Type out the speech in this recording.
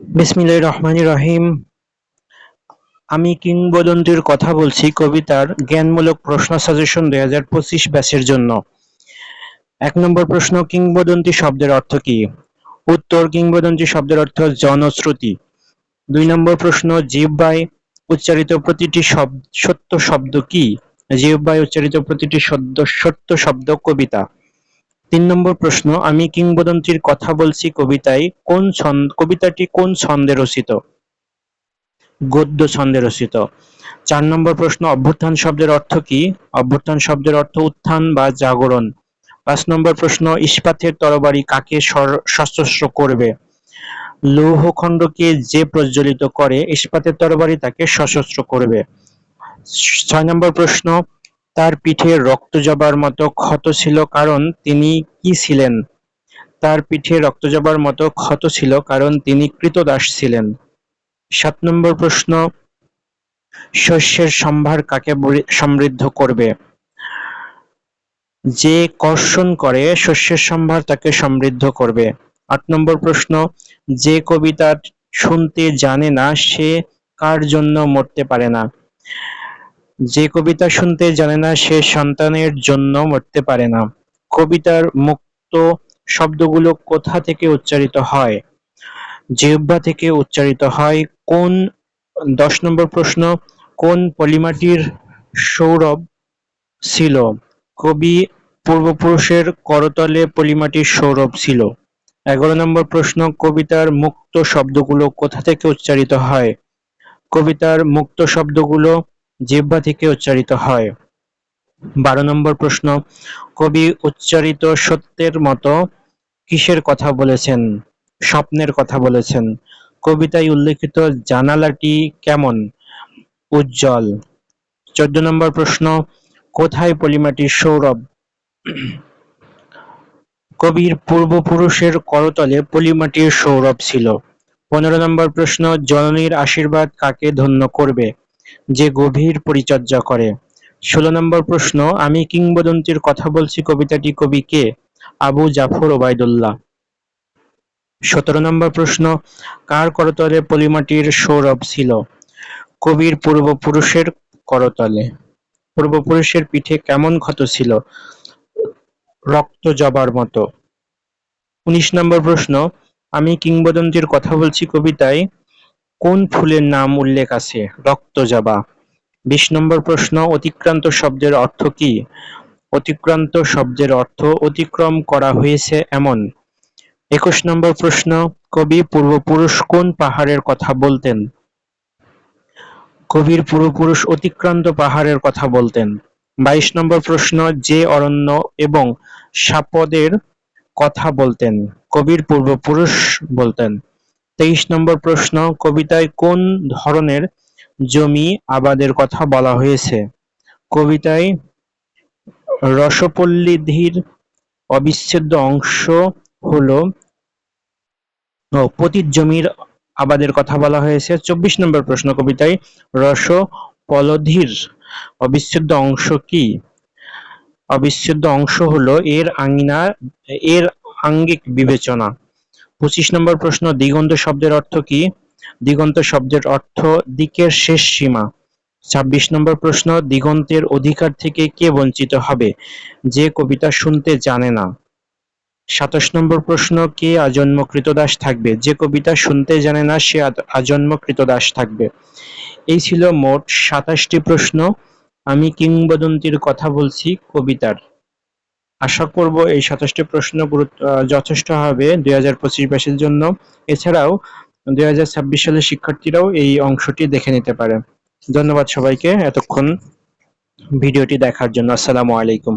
বিসমিল্লাহির রহমানির রহিম। আমি কিংবদন্তির কথা বলছি কবিতার জ্ঞানমূলক প্রশ্ন সাজেশন দুই হাজার পঁচিশ ব্যাচের জন্য। এক নম্বর প্রশ্ন, কিংবদন্তি শব্দের অর্থ কি? উত্তর, কিংবদন্তি শব্দের অর্থ জনশ্রুতি। দুই নম্বর প্রশ্ন জিহ্বায় উচ্চারিত প্রতিটি শব্দ সত্য শব্দ কি? জিহ্বায় উচ্চারিত প্রতিটি শব্দ সত্য শব্দ কবিতা। তিন নম্বর প্রশ্ন, আমি কিংবদন্তির কথা বলছি কবিতায়, কোন ছন্দ, কবিতাটি কোন ছন্দে রচিত? গদ্য ছন্দে রচিত। চার নম্বর প্রশ্ন, অভ্যুত্থান শব্দের অর্থ কি? অভ্যুত্থান শব্দের অর্থ উত্থান বা জাগরণ। পাঁচ নম্বর প্রশ্ন, ইস্পাতের তরবারি কাকে সশস্ত্র করবে? লৌহখণ্ডকে যে প্রজ্বলিত করে, ইস্পাতের তরবারি তাকে সশস্ত্র করবে। ছয় নম্বর প্রশ্ন তার পিঠে রক্ত জবার মতো ক্ষত ছিল কারণ তিনি কি ছিলেন? তার পিঠে রক্ত জবার মতো ক্ষত ছিল কারণ তিনি কৃতদাস ছিলেন। সাত নম্বর প্রশ্ন, শস্যের সম্ভার কাকে সমৃদ্ধ করবে? যে কর্ষণ করে, শস্যের সম্ভার তাকে সমৃদ্ধ করবে। আট নম্বর প্রশ্ন, যে কবিতা শুনতে জানে না, সে কার জন্য মরতে পারে না? যে কবিতা শুনতে জানে না, সে সন্তানের জন্য মরতে পারে না। কবিতার মুক্ত শব্দগুলো কোথা থেকে উচ্চারিত হয়? জিহ্বা থেকে উচ্চারিত হয়। কোন দশ নম্বর প্রশ্ন, কোন পলিমাটির সৌরভ ছিল? কবি পূর্বপুরুষের করতলে পলিমাটির সৌরভ ছিল। এগারো নম্বর প্রশ্ন, কবিতার মুক্ত শব্দগুলো কোথা থেকে উচ্চারিত হয়? কবিতার মুক্ত শব্দগুলো জিহ্বা থেকে উচ্চারিত হয়। বারো নম্বর প্রশ্ন, কবি উচ্চারিত সত্যের মতো কিসের কথা বলেছেন? স্বপ্নের কথা বলেছেন। কবিতায় উল্লেখিত জানালাটি কেমন? উজ্জ্বল। চোদ্দ নম্বর প্রশ্ন, কোথায় পলিমাটির সৌরভ? কবির পূর্বপুরুষের করতলে পলিমাটির সৌরভ ছিল। পনেরো নম্বর প্রশ্ন, জননীর আশীর্বাদ কাকে ধন্য করবে? যে গভীর পরিচর্যা করে। ষোলো নম্বর প্রশ্ন, আমি কিংবদন্তির কথা বলছি কবিতাটি কবি কে? আবু জাফর ওবায়দুল্লাহ। সতেরো নম্বর প্রশ্ন, কার করতলে পলিমাটির সৌরভ ছিল? কবির পূর্বপুরুষের করতলে। পূর্বপুরুষের পিঠে কেমন ক্ষত ছিল? রক্ত জবার মতো। উনিশ নম্বর প্রশ্ন, আমি কিংবদন্তির কথা বলছি কবিতায় কোন ফুলের নাম উল্লেখ আছে? রক্তজবা বিশ নম্বর প্রশ্ন, অতিক্রান্ত শব্দের অর্থ কি? অতিক্রান্ত শব্দের অর্থ অতিক্রম করা হয়েছে এমন। একুশ নম্বর প্রশ্ন, কবি পূর্বপুরুষ কোন পাহাড়ের কথা বলতেন? কবির পূর্বপুরুষ অতিক্রান্ত পাহাড়ের কথা বলতেন। বাইশ নম্বর প্রশ্ন, যে অরণ্য এবং সাপদের কথা বলতেন? কবির পূর্বপুরুষ বলতেন। তেইশ নম্বর প্রশ্ন, কবিতায় কোন ধরনের জমি আবাদের কথা বলা হয়েছে? কবিতায় রসপল্লিধির অবিচ্ছেদ্য অংশ হলো পতিত জমির আবাদের কথা বলা হয়েছে। চব্বিশ নম্বর প্রশ্ন, কবিতায় রসপলধির অবিচ্ছেদ্য অংশ কি? অবিচ্ছেদ্য অংশ হলো এর আঙিনা, এর আঙ্গিক বিবেচনা। পঁচিশ নম্বর প্রশ্ন, দিগন্ত শব্দের অর্থ কি? দিগন্ত শব্দের অর্থ দিকের শেষ সীমা। ছাব্বিশ নম্বর প্রশ্ন, দিগন্তের অধিকার থেকে কে বঞ্চিত হবে? যে কবিতা শুনতে জানে না। সাতাশ নম্বর প্রশ্ন, কে আজন্ম কৃতদাস থাকবে? যে কবিতা শুনতে জানে না, সে আজন্ম কৃতদাস থাকবে। এই ছিল মোট সাতাশটি প্রশ্ন। আমি কিংবদন্তির কথা বলছি কবিতার। আশা করব এই সাতাশটি প্রশ্ন যথেষ্ট হবে দুই হাজার পঁচিশ বাইশের জন্য। এছাড়াও দুই হাজার ছাব্বিশ সালের শিক্ষার্থীরাও এই অংশটি দেখে নিতে পারে। ধন্যবাদ সবাইকে। এতক্ষণ ভিডিওটি দেখার জন্য। আসসালামু আলাইকুম।